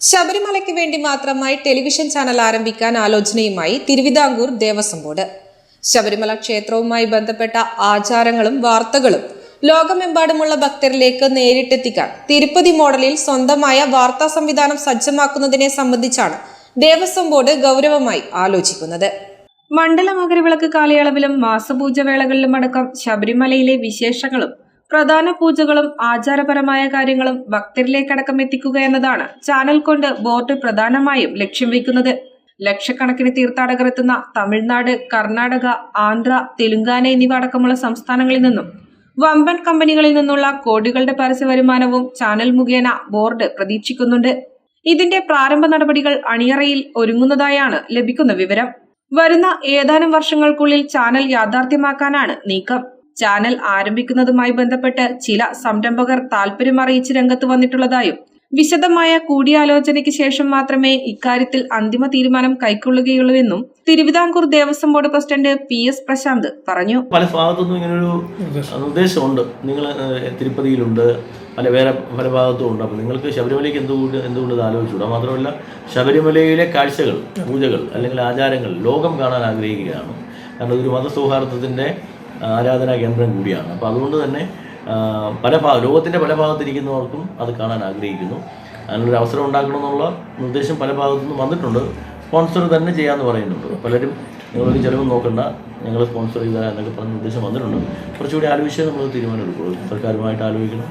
ശബരിമലയ്ക്ക് വേണ്ടി മാത്രമായി ടെലിവിഷൻ ചാനൽ ആരംഭിക്കാൻ ആലോചനയുമായി തിരുവിതാംകൂർ ദേവസ്വം ബോർഡ്. ശബരിമല ക്ഷേത്രവുമായി ബന്ധപ്പെട്ട ആചാരങ്ങളും വാർത്തകളും ലോകമെമ്പാടുമുള്ള ഭക്തരിലേക്ക് നേരിട്ടെത്തിക്കാൻ തിരുപ്പതി മോഡലിൽ സ്വന്തമായ വാർത്താ സംവിധാനം സജ്ജമാക്കുന്നതിനെ സംബന്ധിച്ചാണ് ദേവസ്വം ബോർഡ് ഗൗരവമായി ആലോചിക്കുന്നത്. മണ്ഡല മകരവിളക്ക് കാലയളവിലും മാസപൂജ വേളകളിലും അടക്കം ശബരിമലയിലെ വിശേഷങ്ങളും പ്രധാന പൂജകളും ആചാരപരമായ കാര്യങ്ങളും ഭക്തരിലേക്കടക്കം എത്തിക്കുക എന്നതാണ് ചാനൽ കൊണ്ട് ബോർഡ് പ്രധാനമായും ലക്ഷ്യം വയ്ക്കുന്നത്. ലക്ഷക്കണക്കിന് തീർത്ഥാടകർ എത്തുന്ന തമിഴ്നാട് കർണാടക ആന്ധ്ര തെലുങ്കാന എന്നിവ അടക്കമുള്ള സംസ്ഥാനങ്ങളിൽ നിന്നും വമ്പൻ കമ്പനികളിൽ നിന്നുള്ള കോടികളുടെ പരസ്യ വരുമാനവും ചാനൽ മുഖേന ബോർഡ് പ്രതീക്ഷിക്കുന്നുണ്ട്. ഇതിന്റെ പ്രാരംഭ നടപടികൾ അണിയറയിൽ ഒരുങ്ങുന്നതായാണ് ലഭിക്കുന്ന വിവരം. വരുന്ന ഏതാനും വർഷങ്ങൾക്കുള്ളിൽ ചാനൽ യാഥാർത്ഥ്യമാക്കാനാണ് നീക്കം. ചാനൽ ആരംഭിക്കുന്നതുമായി ബന്ധപ്പെട്ട് ചില സംരംഭകർ താൽപര്യം അറിയിച്ച് രംഗത്ത് വന്നിട്ടുള്ളതായും വിശദമായ കൂടിയാലോചനയ്ക്ക് ശേഷം മാത്രമേ ഇക്കാര്യത്തിൽ അന്തിമ തീരുമാനം കൈക്കൊള്ളുകയുള്ളൂവെന്നും Thiruvithamkoor Devaswom board president P S Prashanth പറഞ്ഞു. പല ഭാഗത്തുനിന്നും ഇങ്ങനൊരു നിർദ്ദേശമുണ്ട്. നിങ്ങൾ തിരുപ്പതിയിലുണ്ട് പല വേറെ പല ഭാഗത്തും ഉണ്ട് അപ്പോൾ നിങ്ങൾക്ക് ശബരിമലയ്ക്ക് എന്തുകൊണ്ട് എന്തുകൊണ്ട് ആലോചിച്ചുകൂടാ? മാത്രമല്ല ശബരിമലയിലെ കാഴ്ചകൾ പൂജകൾ അല്ലെങ്കിൽ ആചാരങ്ങൾ ലോകം കാണാൻ ആഗ്രഹിക്കുകയാണ്. കാരണം ഇതൊരു മതസൗഹാർദ്ദത്തിന്റെ ആരാധനാ കേന്ദ്രം കൂടിയാണ്. അപ്പോൾ അതുകൊണ്ട് തന്നെ പല ഭാഗ ലോകത്തിന്റെ പല ഭാഗത്തിരിക്കുന്നവർക്കും അത് കാണാൻ ആഗ്രഹിക്കുന്നു. അതിനൊരു അവസരം ഉണ്ടാക്കണമെന്നുള്ള നിർദ്ദേശം പല ഭാഗത്തു നിന്നും വന്നിട്ടുണ്ട്. സ്പോൺസർ തന്നെ ചെയ്യാമെന്ന് പറയുന്നുണ്ട്. പലരും നിങ്ങളൊരു ചിലവ് നോക്കണ്ട ഞങ്ങൾ സ്പോൺസർ ചെയ്താൽ എന്നൊക്കെ പറഞ്ഞ നിർദ്ദേശം വന്നിട്ടുണ്ട്. കുറച്ചുകൂടി ആലോചിച്ചാൽ നമ്മൾ തീരുമാനം എടുക്കുള്ളൂ സർക്കാരുമായിട്ട് ആലോചിക്കണം.